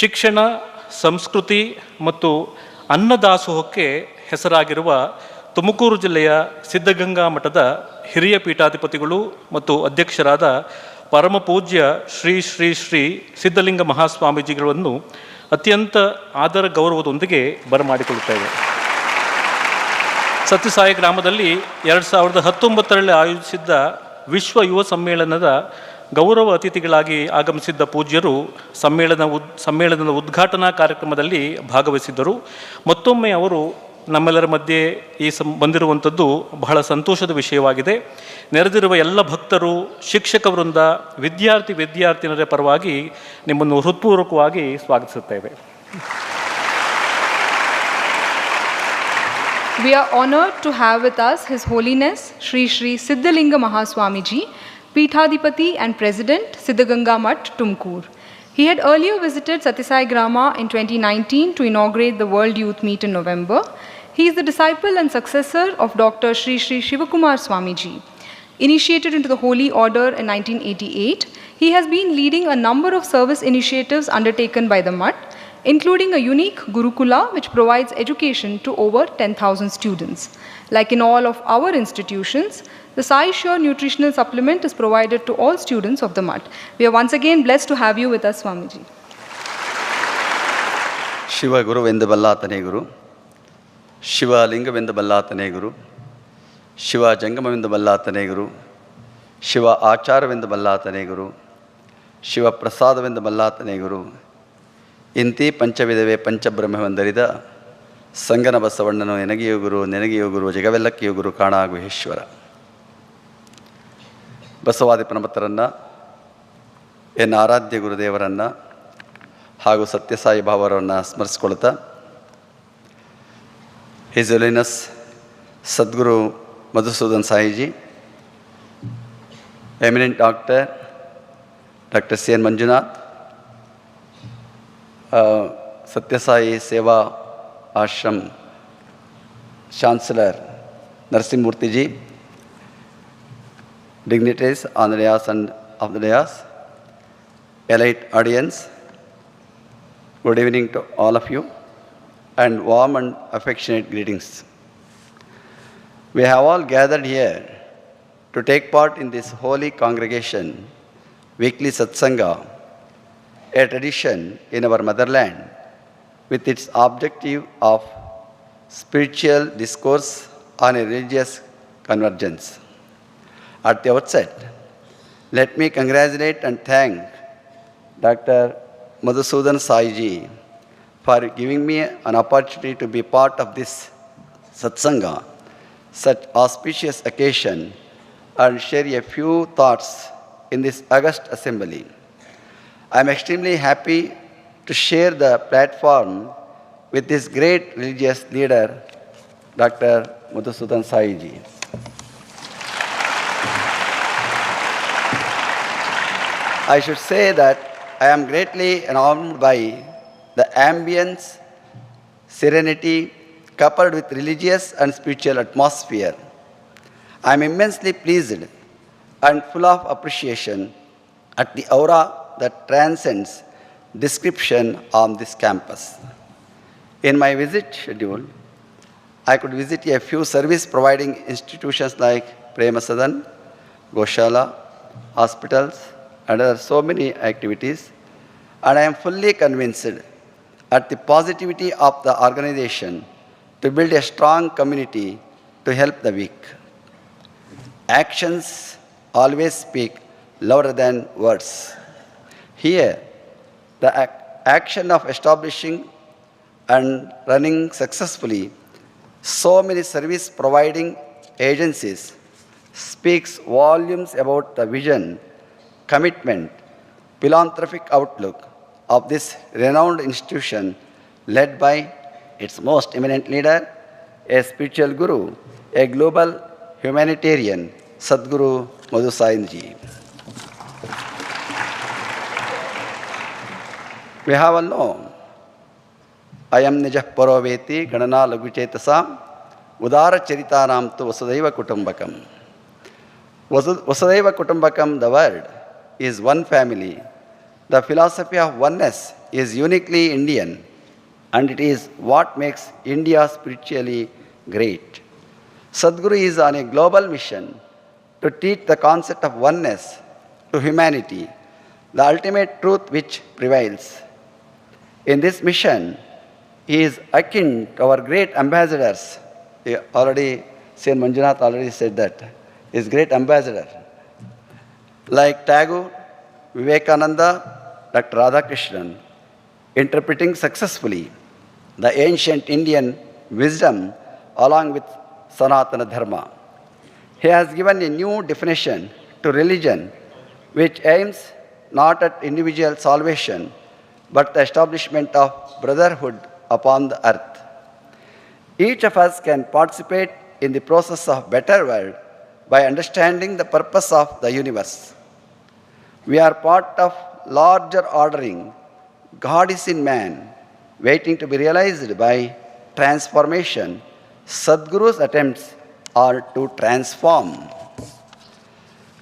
ಶಿಕ್ಷಣ, ಸಂಸ್ಕೃತಿ ಮತ್ತು ಅನ್ನದಾಸೋಹಕ್ಕೆ ಹೆಸರಾಗಿರುವ ತುಮಕೂರು ಜಿಲ್ಲೆಯ ಸಿದ್ಧಗಂಗಾ ಮಠದ ಹಿರಿಯ ಪೀಠಾಧಿಪತಿಗಳು ಮತ್ತು ಅಧ್ಯಕ್ಷರಾದ ಪರಮಪೂಜ್ಯ ಶ್ರೀ ಶ್ರೀ ಶ್ರೀ ಸಿದ್ಧಲಿಂಗ ಮಹಾಸ್ವಾಮೀಜಿಗಳನ್ನು ಅತ್ಯಂತ ಆದರ ಗೌರವದೊಂದಿಗೆ ಬರಮಾಡಿಕೊಳ್ಳುತ್ತೇವೆ. ಸತ್ಯಸಾಯಿ ಗ್ರಾಮದಲ್ಲಿ ಎರಡು ಸಾವಿರದ ಹತ್ತೊಂಬತ್ತರಲ್ಲಿ ಆಯೋಜಿಸಿದ್ದ ವಿಶ್ವ ಯುವ ಸಮ್ಮೇಳನದ ಗೌರವ ಅತಿಥಿಗಳಾಗಿ ಆಗಮಿಸಿದ್ದ ಪೂಜ್ಯರು ಸಮ್ಮೇಳನ ಉದ್ ಸಮ್ಮೇಳನದ ಉದ್ಘಾಟನಾ ಕಾರ್ಯಕ್ರಮದಲ್ಲಿ ಭಾಗವಹಿಸಿದ್ದರು. ಮತ್ತೊಮ್ಮೆ ಅವರು ನಮ್ಮೆಲ್ಲರ ಮಧ್ಯೆ ಈ ಸಂ ಬಂದಿರುವಂಥದ್ದು ಬಹಳ ಸಂತೋಷದ ವಿಷಯವಾಗಿದೆ. ನೆರೆದಿರುವ ಎಲ್ಲ ಭಕ್ತರು ಶಿಕ್ಷಕ ವೃಂದ ವಿದ್ಯಾರ್ಥಿ ವಿದ್ಯಾರ್ಥಿನರ ಪರವಾಗಿ ನಿಮ್ಮನ್ನು ಹೃತ್ಪೂರ್ವಕವಾಗಿ ಸ್ವಾಗತಿಸುತ್ತೇವೆ. We are honored to have with us His Holiness Sri Sri Siddhalinga Mahaswamiji, Peethadipati and President Siddhaganga Mutt, Tumkur. He had earlier visited Satisai Grama in 2019 to inaugurate the World Youth Meet in November. He is the disciple and successor of Dr. Sri Sri Shivakumar Swamiji. Initiated into the Holy Order in 1988, he has been leading a number of service initiatives undertaken by the Mutt, including a unique Gurukula which provides education to over 10,000 students. Like in all of our institutions, the SciSure nutritional supplement is provided to all students of the MUT. We are once again blessed to have you with us, Swamiji. ಶಿವಗುರುವೆಂದು ಬಲ್ಲಾತನೇ ಗುರು ಶಿವಲಿಂಗವೆಂದು ಬಲ್ಲಾತನೇ ಗುರು ಶಿವ ಜಂಗಮವೆಂದು ಬಲ್ಲಾತನೇ ಗುರು ಶಿವ ಆಚಾರವೆಂದು ಬಲ್ಲಾತನೇ ಗುರು ಶಿವ ಪ್ರಸಾದವೆಂದು ಬಲ್ಲಾತನೇ ಗುರು ಇಂತಿ ಪಂಚವಿಧವೇ ಪಂಚಬ್ರಹ್ಮವೆಂದರಿದ ಸಂಗನ ಬಸವಣ್ಣನು ನೆನಗೆಯು ಗುರು ನೆನಗೆಯು ಗುರು ಜಗವೆಲ್ಲಕ್ಕಿಯೋ ಗುರು ಕಾಣಾಗುಹೇಶ್ವರ ಬಸವಾದಿ ಪ್ರಮತರನ್ನು N ಆರಾಧ್ಯ ಗುರುದೇವರನ್ನು ಹಾಗೂ ಸತ್ಯಸಾಯಿ ಭಾವರನ್ನು ಸ್ಮರಿಸಿಕೊಳ್ತಾ his holiness Sadguru Madhusudan Saiji eminent doctor doctor C N Manjunath Satyasai Seva Ashram chancellor Narasimhamurthyji dignitaries dais and dais, elite audience, good evening to all of you, and warm and affectionate greetings. We have all gathered here to take part in this holy congregation, weekly satsanga, a tradition in our motherland with its objective of spiritual discourse on a religious convergence. At the outset, let me congratulate and thank Dr. Madhusudan Saiji for giving me an opportunity to be part of this satsanga, such auspicious occasion, and share a few thoughts in this august assembly. I am extremely happy to share the platform with this great religious leader, Dr. Madhusudan Saiji. I should say that I am greatly enamored by the ambience, serenity, coupled with religious and spiritual atmosphere. I am immensely pleased and full of appreciation at the aura that transcends description on this campus. In my visit schedule, I could visit a few service providing institutions like Prema Sadan, Goshala, hospitals, and other so many activities. And I am fully convinced at the positivity of the organization to build a strong community to help the weak. Actions always speak louder than words. Here, the ac- action of establishing and running successfully so many service providing agencies speaks volumes about the vision, commitment, philanthropic outlook of this renowned institution led by its most eminent leader, a spiritual guru, a global humanitarian, Sadhguru Madhusayanji. We have all known, అయం నిజ పరోవేతి గణనా లఘుచేతసాం ఉదార చరితానాం తు వసుదైవ కుటుంబకం వసు వసుదైవ కుటుంబకం the world is one family. The philosophy of oneness is uniquely Indian and it is what makes India spiritually great. Sadhguru is on a global mission to teach the concept of oneness to humanity, the ultimate truth which prevails. In this mission, he is akin to our great ambassadors. He already, Saint Manjunath already said that. He is great ambassador. Like Tagore, Vivekananda, Dr. Radhakrishnan, interpreting successfully the ancient Indian wisdom along with Sanatana Dharma. He has given a new definition to religion which aims not at individual salvation but the establishment of brotherhood upon the earth. Each of us can participate in the process of better world by understanding the purpose of the universe. We are part of larger ordering. God is in man, waiting to be realized by transformation. Sadhguru's attempts are to transform.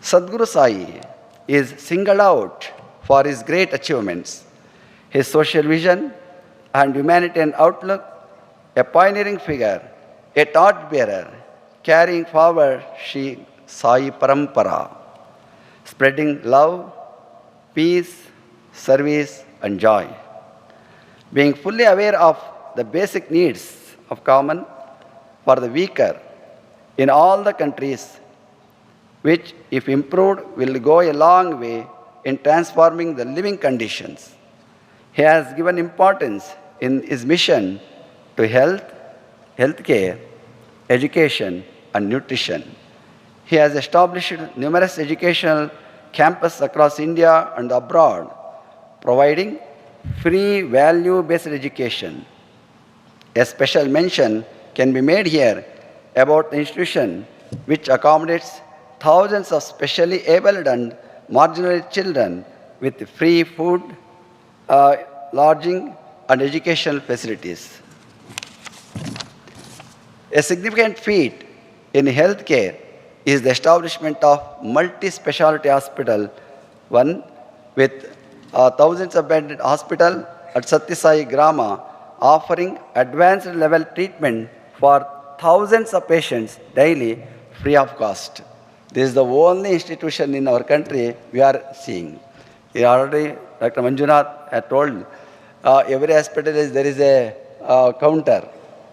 Sadhguru Sai is singled out for his great achievements, his social vision and humanitarian outlook, a pioneering figure, a torchbearer, carrying forward Shri Sai Parampara, spreading love, peace, service, and joy. Being fully aware of the basic needs of common for the weaker in all the countries which, if improved, will go a long way in transforming the living conditions. He has given importance in his mission to health, healthcare, education, and nutrition. He has established numerous educational campuses across India and abroad, providing free value based education. A special mention can be made here about the institution which accommodates thousands of specially abled and marginalized children with free food, uh, lodging, and educational facilities. A significant feat in healthcare is the establishment of multi-specialty hospital, one with uh, thousands of bedded hospital at Satyasai Grama, offering advanced level treatment for thousands of patients daily free of cost. This is the only institution in our country we are seeing. He already, Dr. Manjunath had told, uh, every hospital is there is a uh, counter,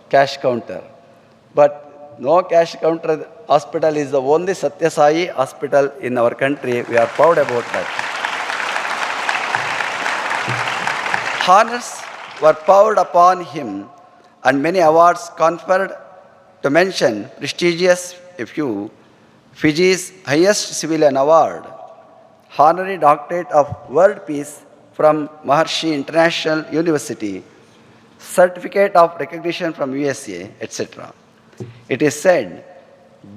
cash counter. But no cash counter hospital is the only Satya Sai hospital in our country. We are proud about that. Honors were poured upon him and many awards conferred to mention prestigious a few Fiji's highest civilian award, honorary doctorate of world peace from Maharshi International University, certificate of recognition from USA, etc. It is said,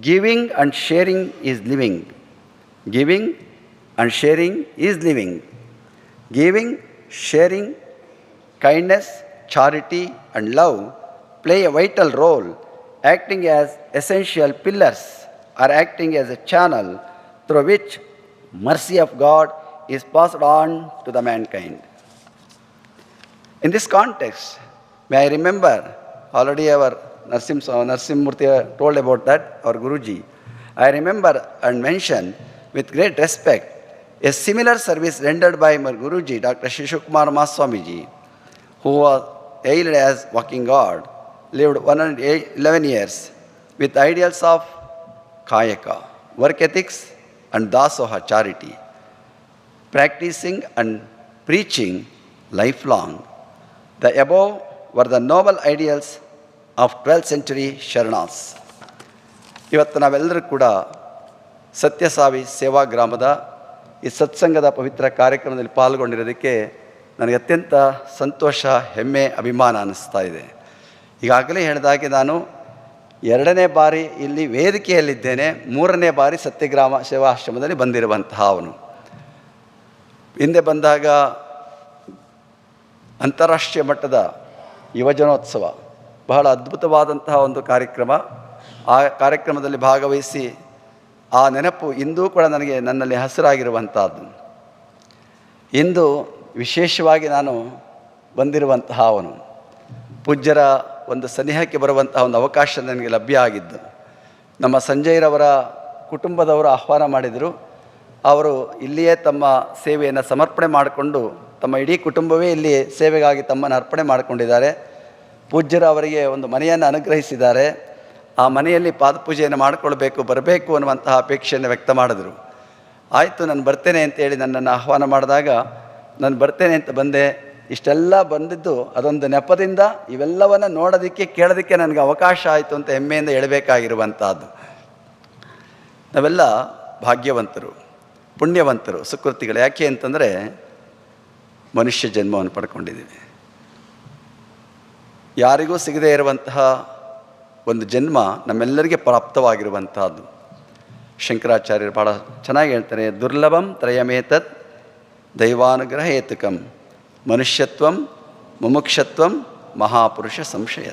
giving and sharing is living. Giving and sharing is living. Giving, sharing, kindness, charity, and love play a vital role, acting as essential pillars or acting as a channel through which mercy of God is passed on to the mankind. In this context, may I remember already our Narsim, uh, Narsim Murthy uh, told about that, our Guruji. I remember and mention with great respect a similar service rendered by my Guruji, Dr. Shishukumar Maswamiji, who was hailed as walking God, lived 111 years with ideals of kayaka, work ethics, and dasoha charity, practicing and preaching lifelong. The above were the noble ideals of 12th century Sharanas ಇವತ್ತು ನಾವೆಲ್ಲರೂ ಕೂಡ ಸತ್ಯಸಾವಿ ಸೇವಾ ಗ್ರಾಮದ ಈ ಸತ್ಸಂಗದ ಪವಿತ್ರ ಕಾರ್ಯಕ್ರಮದಲ್ಲಿ ಪಾಲ್ಗೊಂಡಿರೋದಕ್ಕೆ ನನಗೆ ಅತ್ಯಂತ ಸಂತೋಷ, ಹೆಮ್ಮೆ, ಅಭಿಮಾನ ಅನ್ನಿಸ್ತಾ ಇದೆ. ಈಗಾಗಲೇ ಹೇಳಿದಾಗೆ ನಾನು ಎರಡನೇ ಬಾರಿ ಇಲ್ಲಿ ವೇದಿಕೆಯಲ್ಲಿದ್ದೇನೆ, ಮೂರನೇ ಬಾರಿ ಸತ್ಯಗ್ರಾಮ ಸೇವಾಶ್ರಮದಲ್ಲಿ ಬಂದಿರುವಂತಹ ಅವನು. ಹಿಂದೆ ಬಂದಾಗ ಅಂತಾರಾಷ್ಟ್ರೀಯ ಮಟ್ಟದ ಯುವಜನೋತ್ಸವ. ಬಹಳ ಅದ್ಭುತವಾದಂತಹ ಒಂದು ಕಾರ್ಯಕ್ರಮ. ಆ ಕಾರ್ಯಕ್ರಮದಲ್ಲಿ ಭಾಗವಹಿಸಿ ಆ ನೆನಪು ಇಂದೂ ಕೂಡ ನನಗೆ ನನ್ನಲ್ಲಿ ಹಸಿರಾಗಿರುವಂಥದ್ದು. ಇಂದು ವಿಶೇಷವಾಗಿ ನಾನು ಬಂದಿರುವಂತಹ ಅವನು, ಪೂಜ್ಯರ ಒಂದು ಸನಿಹಕ್ಕೆ ಬರುವಂತಹ ಒಂದು ಅವಕಾಶ ನನಗೆ ಲಭ್ಯ ಆಗಿದ್ದು, ನಮ್ಮ ಸಂಜಯ್ರವರ ಕುಟುಂಬದವರು ಆಹ್ವಾನ ಮಾಡಿದರು. ಅವರು ಇಲ್ಲಿಯೇ ತಮ್ಮ ಸೇವೆಯನ್ನು ಸಮರ್ಪಣೆ ಮಾಡಿಕೊಂಡು, ತಮ್ಮ ಇಡೀ ಕುಟುಂಬವೇ ಇಲ್ಲಿ ಸೇವೆಗಾಗಿ ತಮ್ಮನ್ನು ಅರ್ಪಣೆ ಮಾಡಿಕೊಂಡಿದ್ದಾರೆ. ಪೂಜ್ಯರು ಅವರಿಗೆ ಒಂದು ಮನೆಯನ್ನು ಅನುಗ್ರಹಿಸಿದ್ದಾರೆ. ಆ ಮನೆಯಲ್ಲಿ ಪಾದಪೂಜೆಯನ್ನು ಮಾಡಿಕೊಳ್ಬೇಕು, ಬರಬೇಕು ಅನ್ನುವಂತಹ ಅಪೇಕ್ಷೆಯನ್ನು ವ್ಯಕ್ತ ಮಾಡಿದರು. ಆಯಿತು, ನಾನು ಬರ್ತೇನೆ ಅಂತೇಳಿ ನನ್ನನ್ನು ಆಹ್ವಾನ ಮಾಡಿದಾಗ, ನಾನು ಬರ್ತೇನೆ ಅಂತ ಬಂದೆ. ಇಷ್ಟೆಲ್ಲ ಬಂದಿದ್ದು ಅದೊಂದು ನೆಪದಿಂದ ಇವೆಲ್ಲವನ್ನು ನೋಡೋದಕ್ಕೆ, ಕೇಳೋದಕ್ಕೆ ನನಗೆ ಅವಕಾಶ ಆಯಿತು ಅಂತ ಹೆಮ್ಮೆಯಿಂದ ಹೇಳಬೇಕಾಗಿರುವಂಥದ್ದು. ನಾವೆಲ್ಲ ಭಾಗ್ಯವಂತರು, ಪುಣ್ಯವಂತರು, ಸುಕೃತಿಗಳು. ಯಾಕೆ ಅಂತಂದರೆ ಮನುಷ್ಯ ಜನ್ಮವನ್ನು ಪಡ್ಕೊಂಡಿದ್ದೀವಿ. ಯಾರಿಗೂ ಸಿಗದೇ ಇರುವಂತಹ ಒಂದು ಜನ್ಮ ನಮ್ಮೆಲ್ಲರಿಗೆ ಪ್ರಾಪ್ತವಾಗಿರುವಂತಹದ್ದು ಶಂಕರಾಚಾರ್ಯರು ಭಾಳ ಚೆನ್ನಾಗಿ ಹೇಳ್ತಾರೆ, ದುರ್ಲಭಂ ತ್ರಯಮೇತತ್ ದೈವಾನುಗ್ರಹ ಏತುಕಂ ಮನುಷ್ಯತ್ವಂ ಮುಮುಕ್ಷತ್ವಂ ಮಹಾಪುರುಷ ಸಂಶಯ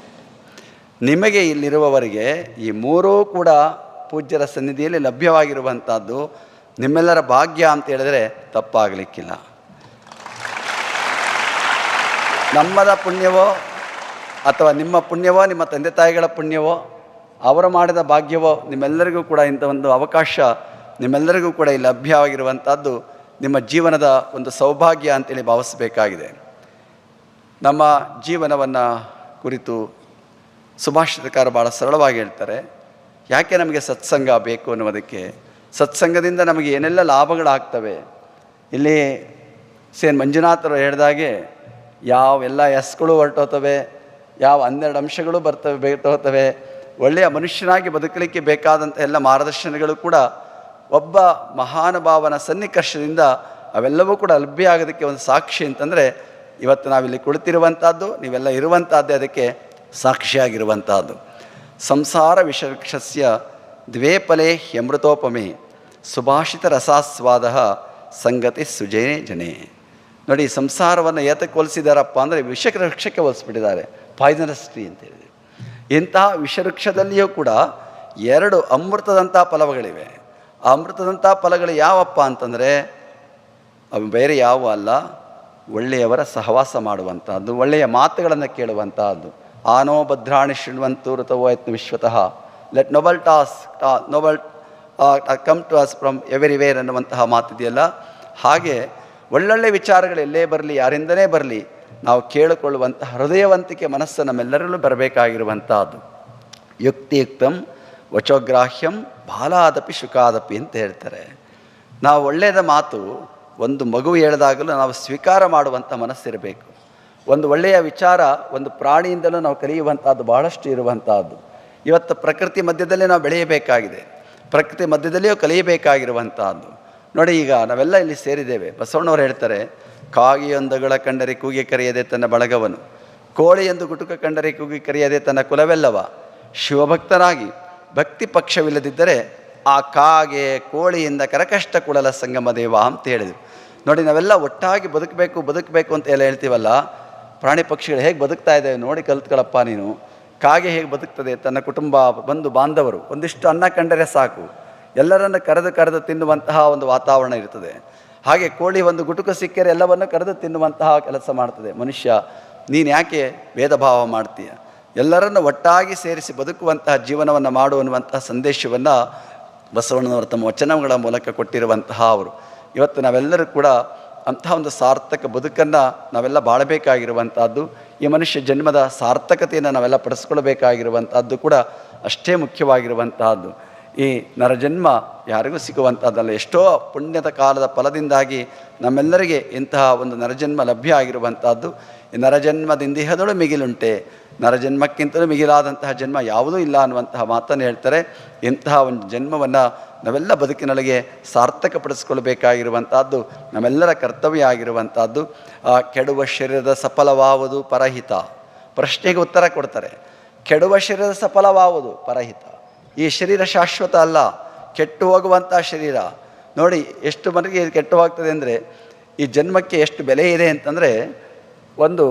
ನಿಮಗೆ ಇಲ್ಲಿರುವವರಿಗೆ ಈ ಮೂರೂ ಕೂಡ ಪೂಜ್ಯರ ಸನ್ನಿಧಿಯಲ್ಲಿ ಲಭ್ಯವಾಗಿರುವಂಥದ್ದು ನಿಮ್ಮೆಲ್ಲರ ಭಾಗ್ಯ ಅಂತ ಹೇಳಿದರೆ ತಪ್ಪಾಗಲಿಕ್ಕಿಲ್ಲ. ನಮ್ಮದ ಪುಣ್ಯವೋ ಅಥವಾ ನಿಮ್ಮ ಪುಣ್ಯವೋ, ನಿಮ್ಮ ತಂದೆ ತಾಯಿಗಳ ಪುಣ್ಯವೋ, ಅವರು ಮಾಡಿದ ಭಾಗ್ಯವೋ, ನಿಮ್ಮೆಲ್ಲರಿಗೂ ಕೂಡ ಇಂಥ ಒಂದು ಅವಕಾಶ, ನಿಮ್ಮೆಲ್ಲರಿಗೂ ಕೂಡ ಇಲ್ಲಿ ಲಭ್ಯವಾಗಿರುವಂಥದ್ದು ನಿಮ್ಮ ಜೀವನದ ಒಂದು ಸೌಭಾಗ್ಯ ಅಂತೇಳಿ ಭಾವಿಸಬೇಕಾಗಿದೆ. ನಮ್ಮ ಜೀವನವನ್ನು ಕುರಿತು ಸುಭಾಷಿತಕಾರ ಭಾಳ ಸರಳವಾಗಿ ಹೇಳ್ತಾರೆ. ಯಾಕೆ ನಮಗೆ ಸತ್ಸಂಗ ಬೇಕು ಅನ್ನೋದಕ್ಕೆ ಸತ್ಸಂಗದಿಂದ ನಮಗೆ ಏನೆಲ್ಲ ಲಾಭಗಳಾಗ್ತವೆ? ಇಲ್ಲಿ ಸೇನ್ ಮಂಜುನಾಥರು ಹೇಳಿದಾಗೆ, ಯಾವ ಎಲ್ಲ ಎಸ್ಗಳು ಹೊರಟೋತವೆ ಯಾವ ಹನ್ನೆರಡು ಅಂಶಗಳು ಬರ್ತವೆ ಬೇಕೋತವೆ ಒಳ್ಳೆಯ ಮನುಷ್ಯನಾಗಿ ಬದುಕಲಿಕ್ಕೆ ಬೇಕಾದಂಥ ಎಲ್ಲ ಮಾರ್ಗದರ್ಶನಗಳು ಕೂಡ ಒಬ್ಬ ಮಹಾನುಭಾವನ ಸನ್ನಿಕರ್ಷದಿಂದ ಅವೆಲ್ಲವೂ ಕೂಡ ಲಭ್ಯ ಆಗೋದಕ್ಕೆ ಒಂದು ಸಾಕ್ಷಿ ಅಂತಂದರೆ ಇವತ್ತು ನಾವಿಲ್ಲಿ ಕುಳಿತಿರುವಂಥದ್ದು, ನೀವೆಲ್ಲ ಇರುವಂಥದ್ದೇ ಅದಕ್ಕೆ ಸಾಕ್ಷಿಯಾಗಿರುವಂಥದ್ದು. ಸಂಸಾರ ವಿಷವೃಕ್ಷಸ್ಯ ದ್ವೇ ಫಲೇ ಹ್ಯಮೃತೋಪಮೆ ಸುಭಾಷಿತ ರಸಾಸ್ವಾದ ಸಂಗತಿ ಸುಜನೆ ಜನೇ. ನೋಡಿ, ಸಂಸಾರವನ್ನು ಏತಕ್ಕೆ ಹೋಲಿಸಿದಾರಪ್ಪ ಅಂದರೆ ವಿಷಕ್ಕೆ ಹೋಲಿಸ್ಬಿಟ್ಟಿದ್ದಾರೆ. ಪಾಯ್ಸನಸ್ ಟ್ರೀ ಅಂತ ಹೇಳಿದೆ ಇಂತಹ ವಿಷವೃಕ್ಷದಲ್ಲಿಯೂ ಕೂಡ ಎರಡು ಅಮೃತದಂಥ ಫಲಗಳಿವೆ. ಅಮೃತದಂಥ ಫಲಗಳು ಯಾವಪ್ಪ ಅಂತಂದರೆ ಬೇರೆ ಯಾವ ಅಲ್ಲ, ಒಳ್ಳೆಯವರ ಸಹವಾಸ ಮಾಡುವಂಥದ್ದು ಒಳ್ಳೆಯ ಮಾತುಗಳನ್ನು ಕೇಳುವಂಥದ್ದು ಆನೋ ಭದ್ರಾಣಿ ಶೃಣ್ವಂತು ಋತವೋ ಯತ್ನ ವಿಶ್ವತಃ. Let noble thoughts thought noble come to us from everywhere ಅನ್ನುವಂತಹ ಮಾತಿದೆಯಲ್ಲ. ಹಾಗೆ ಒಳ್ಳೊಳ್ಳೆ ವಿಚಾರಗಳು ಎಲ್ಲೇ ಬರಲಿ ಯಾರಿಂದನೇ ಬರಲಿ ನಾವು ಕೇಳಿಕೊಳ್ಳುವಂಥ ಹೃದಯವಂತಿಕೆ ಮನಸ್ಸು ನಮ್ಮೆಲ್ಲರಲ್ಲೂ ಬರಬೇಕಾಗಿರುವಂಥದ್ದು. ಯುಕ್ತಿಯುಕ್ತಂ, ವಚೋಗ್ರಾಹ್ಯಂ, ಬಾಲಾದಪಿ ಶುಕಾದಪಿ ಅಂತ ಹೇಳ್ತಾರೆ. ನಾವು ಒಳ್ಳೆಯದ ಮಾತು ಒಂದು ಮಗು ಹೇಳಿದಾಗಲೂ ನಾವು ಸ್ವೀಕಾರ ಮಾಡುವಂಥ ಮನಸ್ಸಿರಬೇಕು. ಒಂದು ಒಳ್ಳೆಯ ವಿಚಾರ ಒಂದು ಪ್ರಾಣಿಯಿಂದಲೂ ನಾವು ಕಲಿಯುವಂಥದ್ದು ಬಹಳಷ್ಟು ಇರುವಂಥದ್ದು. ಇವತ್ತು ಪ್ರಕೃತಿ ಮಧ್ಯದಲ್ಲೇ ನಾವು ಬೆಳೆಯಬೇಕಾಗಿದೆ. ಪ್ರಕೃತಿ ಮಧ್ಯದಲ್ಲಿಯೂ ಕಲಿಯಬೇಕಾಗಿರುವಂಥದ್ದು. ನೋಡಿ ಈಗ ನಾವೆಲ್ಲ ಇಲ್ಲಿ ಸೇರಿದ್ದೇವೆ. ಬಸವಣ್ಣವ್ರು ಹೇಳ್ತಾರೆ ಕಾಗಿಯೊಂದಗಳ ಕಂಡರೆ ಕೂಗಿ ಕರೆಯದೆ ತನ್ನ ಬಳಗವನು. ಕೋಳಿಯೊಂದು ಗುಟುಕ ಕಂಡರೆ ಕೂಗಿ ಕರೆಯದೆ ತನ್ನ ಕುಲವೆಲ್ಲವ. ಶಿವಭಕ್ತರಾಗಿ ಭಕ್ತಿ ಪಕ್ಷವಿಲ್ಲದಿದ್ದರೆ ಆ ಕಾಗೆ ಕೋಳಿಯಿಂದ ಕರಕಷ್ಟ ಕುಳಲ ಸಂಗಮ ದೇವ ಅಂತ ಹೇಳಿದರು. ನೋಡಿ, ನಾವೆಲ್ಲ ಒಟ್ಟಾಗಿ ಬದುಕಬೇಕು ಬದುಕಬೇಕು ಅಂತ ಎಲ್ಲ ಹೇಳ್ತೀವಲ್ಲ. ಪ್ರಾಣಿ ಪಕ್ಷಿಗಳು ಹೇಗೆ ಬದುಕ್ತಾ ಇದ್ದಾವೆ ನೋಡಿ ಕಲ್ತ್ಕೊಳ್ಳಪ್ಪ ನೀನು. ಕಾಗೆ ಹೇಗೆ ಬದುಕ್ತದೆ? ತನ್ನ ಕುಟುಂಬ, ಬಂಧು, ಬಾಂಧವರು, ಒಂದಿಷ್ಟು ಅನ್ನ ಕಂಡರೆ ಸಾಕು. ಎಲ್ಲರನ್ನು ಕರೆದು ಕರೆದು ತಿನ್ನುವಂತಹ ಒಂದು ವಾತಾವರಣ ಇರ್ತದೆ. ಹಾಗೆ ಕೋಳಿ ಒಂದು ಗುಟುಕ ಸಿಕ್ಕರೆ ಎಲ್ಲವನ್ನು ಕರೆದು ತಿನ್ನುವಂತಹ ಕೆಲಸ ಮಾಡ್ತದೆ. ಮನುಷ್ಯ, ನೀನು ಯಾಕೆ ಭೇದ ಭಾವ ಮಾಡ್ತೀಯ? ಎಲ್ಲರನ್ನು ಒಟ್ಟಾಗಿ ಸೇರಿಸಿ ಬದುಕುವಂತಹ ಜೀವನವನ್ನು ಮಾಡು ಅನ್ನುವಂತಹ ಸಂದೇಶವನ್ನು ಬಸವಣ್ಣನವರು ತಮ್ಮ ವಚನಗಳ ಮೂಲಕ ಕೊಟ್ಟಿರುವಂತಹ ಅವರು. ಇವತ್ತು ನಾವೆಲ್ಲರೂ ಕೂಡ ಅಂತಹ ಒಂದು ಸಾರ್ಥಕ ಬದುಕನ್ನು ನಾವೆಲ್ಲ ಬಾಳಬೇಕಾಗಿರುವಂಥದ್ದು ಈ ಮನುಷ್ಯ ಜನ್ಮದ ಸಾರ್ಥಕತೆಯನ್ನು ನಾವೆಲ್ಲ ಪಡಿಸ್ಕೊಳ್ಬೇಕಾಗಿರುವಂಥದ್ದು ಕೂಡ ಅಷ್ಟೇ ಮುಖ್ಯವಾಗಿರುವಂತಹದ್ದು. ಈ ನರಜನ್ಮ ಯಾರಿಗೂ ಸಿಗುವಂಥದ್ದಲ್ಲ. ಎಷ್ಟೋ ಪುಣ್ಯದ ಕಾಲದ ಫಲದಿಂದಾಗಿ ನಮ್ಮೆಲ್ಲರಿಗೆ ಇಂತಹ ಒಂದು ನರಜನ್ಮ ಲಭ್ಯ ಆಗಿರುವಂಥದ್ದು. ಈ ನರಜನ್ಮದಿಂದಿಹದಳು ಮಿಗಿಲುಂಟೆ. ನರಜನ್ಮಕ್ಕಿಂತಲೂ ಮಿಗಿಲಾದಂತಹ ಜನ್ಮ ಯಾವುದೂ ಇಲ್ಲ ಅನ್ನುವಂತಹ ಮಾತನ್ನು ಹೇಳ್ತಾರೆ. ಇಂತಹ ಒಂದು ಜನ್ಮವನ್ನು ನಾವೆಲ್ಲ ಬದುಕಿನೊಳಗೆ ಸಾರ್ಥಕಪಡಿಸಿಕೊಳ್ಬೇಕಾಗಿರುವಂಥದ್ದು, ನಮ್ಮೆಲ್ಲರ ಕರ್ತವ್ಯ ಆಗಿರುವಂಥದ್ದು. ಆ, ಕೆಡುವ ಶರೀರದ ಸಫಲವಾವುದು ಪರಹಿತ. ಪ್ರಶ್ನೆಗೆ ಉತ್ತರ ಕೊಡ್ತಾರೆ. ಕೆಡುವ ಶರೀರದ ಸಫಲವಾವುದು ಪರಹಿತ. ಈ ಶರೀರ ಶಾಶ್ವತ ಅಲ್ಲ, ಕೆಟ್ಟು ಹೋಗುವಂಥ ಶರೀರ. ನೋಡಿ, ಎಷ್ಟು ಮನೆಗೆ ಇದು ಕೆಟ್ಟು ಹೋಗ್ತದೆ ಅಂದರೆ, ಈ ಜನ್ಮಕ್ಕೆ ಎಷ್ಟು ಬೆಲೆ ಇದೆ ಅಂತಂದರೆ, ಒಂದು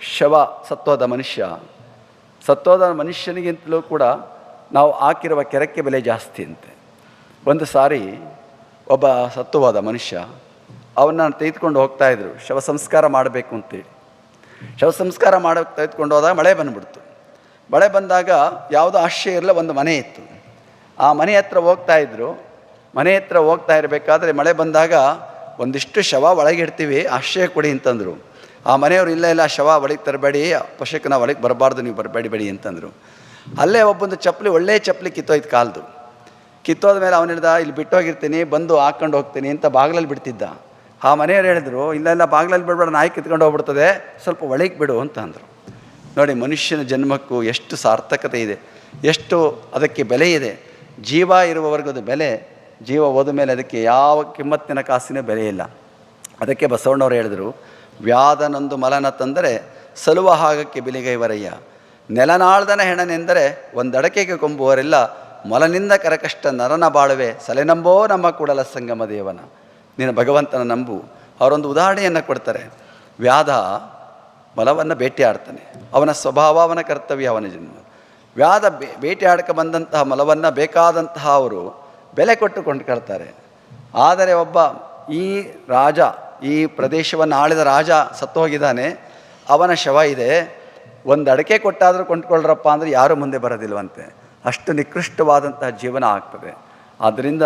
ಶವ ಸತ್ವದ ಮನುಷ್ಯ. ಸತ್ವದ ಮನುಷ್ಯನಿಗಿಂತಲೂ ಕೂಡ ನಾವು ಹಾಕಿರುವ ಕೆರಕ್ಕೆ ಬೆಲೆ ಜಾಸ್ತಿ ಅಂತೆ. ಒಂದು ಸಾರಿ ಒಬ್ಬ ಸತ್ವವಾದ ಮನುಷ್ಯ ಅವನ್ನ ತೆಗೆದುಕೊಂಡು ಹೋಗ್ತಾ ಇದ್ರು, ಶವ ಸಂಸ್ಕಾರ ಮಾಡಬೇಕು ಅಂತೇಳಿ. ಶವ ಸಂಸ್ಕಾರ ಮಾಡೋಕ್ಕೆ ತೆಗೆದುಕೊಂಡು ಹೋದಾಗ ಮಳೆ ಬಂದ್ಬಿಡ್ತು. ಮಳೆ ಬಂದಾಗ ಯಾವುದೋ ಆಶ್ರಯ ಇರಲ್ಲ ಒಂದು ಮನೆ ಇತ್ತು. ಆ ಮನೆ ಹತ್ರ ಹೋಗ್ತಾ ಇದ್ರು. ಮನೆ ಹತ್ರ ಹೋಗ್ತಾ ಇರಬೇಕಾದ್ರೆ ಮಳೆ ಬಂದಾಗ ಒಂದಿಷ್ಟು ಶವ ಒಳಗೆ ಇಡ್ತೀವಿ ಆಶ್ರಯ ಕೊಡಿ ಅಂತಂದರು. ಆ ಮನೆಯವರು, ಇಲ್ಲ ಇಲ್ಲ, ಶವ ಒಳಗೆ ತರಬೇಡಿ ಪಶಕನ ಒಳಗೆ ಬರಬಾರ್ದು, ನೀವು ಬರಬೇಡಿ, ಬೇಡಿ, ಅಂತಂದರು. ಅಲ್ಲೇ ಒಬ್ಬೊಂದು ಚಪ್ಪಲಿ ಒಳ್ಳೆಯ ಚಪ್ಪಲಿ ಕಿತ್ತೋಯ್ತು ಕಾಲ್ದು. ಕಿತ್ತೋದ ಮೇಲೆ ಅವನು ಹೇಳ್ದ, ಇಲ್ಲಿ ಬಿಟ್ಟೋಗಿರ್ತೀನಿ, ಬಂದು ಹಾಕ್ಕೊಂಡು ಹೋಗ್ತೀನಿ, ಅಂತ ಬಾಗಿಲಲ್ಲಿ ಬಿಡ್ತಿದ್ದ. ಆ ಮನೆಯವ್ರು ಹೇಳಿದ್ರು, ಇಲ್ಲ ಇಲ್ಲ, ಬಾಗಿಲಲ್ಲಿ ಬಿಡಬೇಡ, ನಾಯಿ ಕಿತ್ಕೊಂಡು ಹೋಗ್ಬಿಡ್ತದೆ, ಸ್ವಲ್ಪ ಒಳಗೆ ಬಿಡು ಅಂತ ಅಂದರು ನೋಡಿ, ಮನುಷ್ಯನ ಜನ್ಮಕ್ಕೂ ಎಷ್ಟು ಸಾರ್ಥಕತೆ ಇದೆ, ಎಷ್ಟು ಅದಕ್ಕೆ ಬೆಲೆ ಇದೆ. ಜೀವ ಇರುವವರ್ಗದ ಬೆಲೆ, ಜೀವ ಹೋದ ಮೇಲೆ ಅದಕ್ಕೆ ಯಾವ ಕಿಮ್ಮತ್ತಿನ ಕಾಸಿನ ಬೆಲೆ ಇಲ್ಲ. ಅದಕ್ಕೆ ಬಸವಣ್ಣವ್ರು ಹೇಳಿದರು ವ್ಯಾಧನೊಂದು ಮಲನ ತಂದರೆ ಸಲುವ ಹಾಗಕ್ಕೆ ಬಿಲಿಗೈವರಯ್ಯ ನೆಲನಾಳ್ದನ ಹೆಣನೆಂದರೆ ಒಂದಡಕೆಗೆ ಕೊಂಬುವರೆಲ್ಲ ಮೊಲನಿಂದ ಕರಕಷ್ಟ ನರನ ಬಾಳುವೆ. ಸಲೆನಂಬೋ ನಮ್ಮ ಕೂಡಲ ಸಂಗಮ ದೇವನ. ನೀನು ಭಗವಂತನ ನಂಬು. ಅವರೊಂದು ಉದಾಹರಣೆಯನ್ನು ಕೊಡ್ತಾರೆ. ವ್ಯಾಧ ಮಲವನ್ನು ಬೇಟೆಯಾಡ್ತಾನೆ. ಅವನ ಸ್ವಭಾವ, ಅವನ ಕರ್ತವ್ಯ, ಅವನ ಜನ್ಮ. ವ್ಯಾದ ಬೇ, ಬೇಟೆಯಾಡ್ಕ ಬಂದಂತಹ ಮಲವನ್ನು ಬೇಕಾದಂತಹ ಅವರು ಬೆಲೆ ಕೊಟ್ಟು ಕೊಂಡ್ಕೊಳ್ತಾರೆ ಆದರೆ ಒಬ್ಬ ಈ ರಾಜ, ಈ ಪ್ರದೇಶವನ್ನು ಆಳಿದ ರಾಜ ಸತ್ತು ಹೋಗಿದ್ದಾನೆ. ಅವನ ಶವ ಇದೆ. ಒಂದು ಅಡಕೆ ಕೊಟ್ಟಾದರೂ ಕೊಂಡ್ಕೊಳ್ರಪ್ಪ ಅಂದರೆ ಯಾರೂ ಮುಂದೆ ಬರೋದಿಲ್ವಂತೆ. ಅಷ್ಟು ನಿಕೃಷ್ಟವಾದಂತಹ ಜೀವನ ಆಗ್ತದೆ. ಆದ್ದರಿಂದ